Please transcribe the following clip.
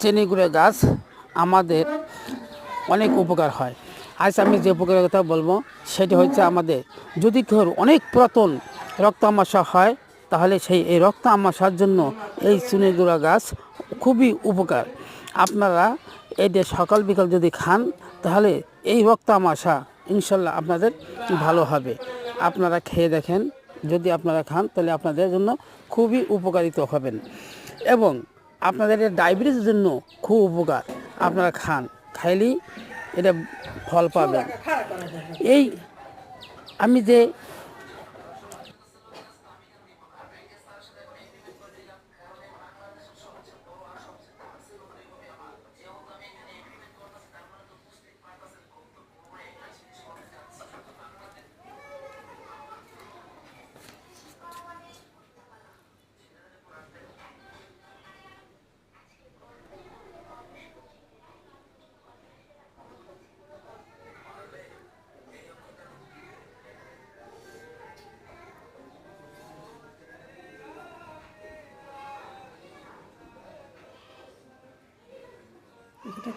চিনি গুঁড়ো গাছ আমাদের অনেক উপকার হয়। আজ আমি যে উপকারের কথা বলব, সেটি হচ্ছে আমাদের যদি কেউ অনেক পুরাতন রক্ত আমাশা হয়, তাহলে সেই এই রক্ত আমাশার জন্য এই চিনি গুঁড়া গাছ খুবই উপকার। আপনারা এটা সকাল বিকাল যদি খান, তাহলে এই রক্ত আমাশা ইনশাল্লাহ আপনাদের ভালো হবে। আপনারা খেয়ে দেখেন, যদি আপনারা খান, তাহলে আপনাদের জন্য খুবই উপকারিত হবেন। এবং আপনাদের এটা ডায়াবেটিসের জন্য খুব উপকার। আপনারা খান, খাইলেই এটা ফল পাবেন। এই আমি যে এটা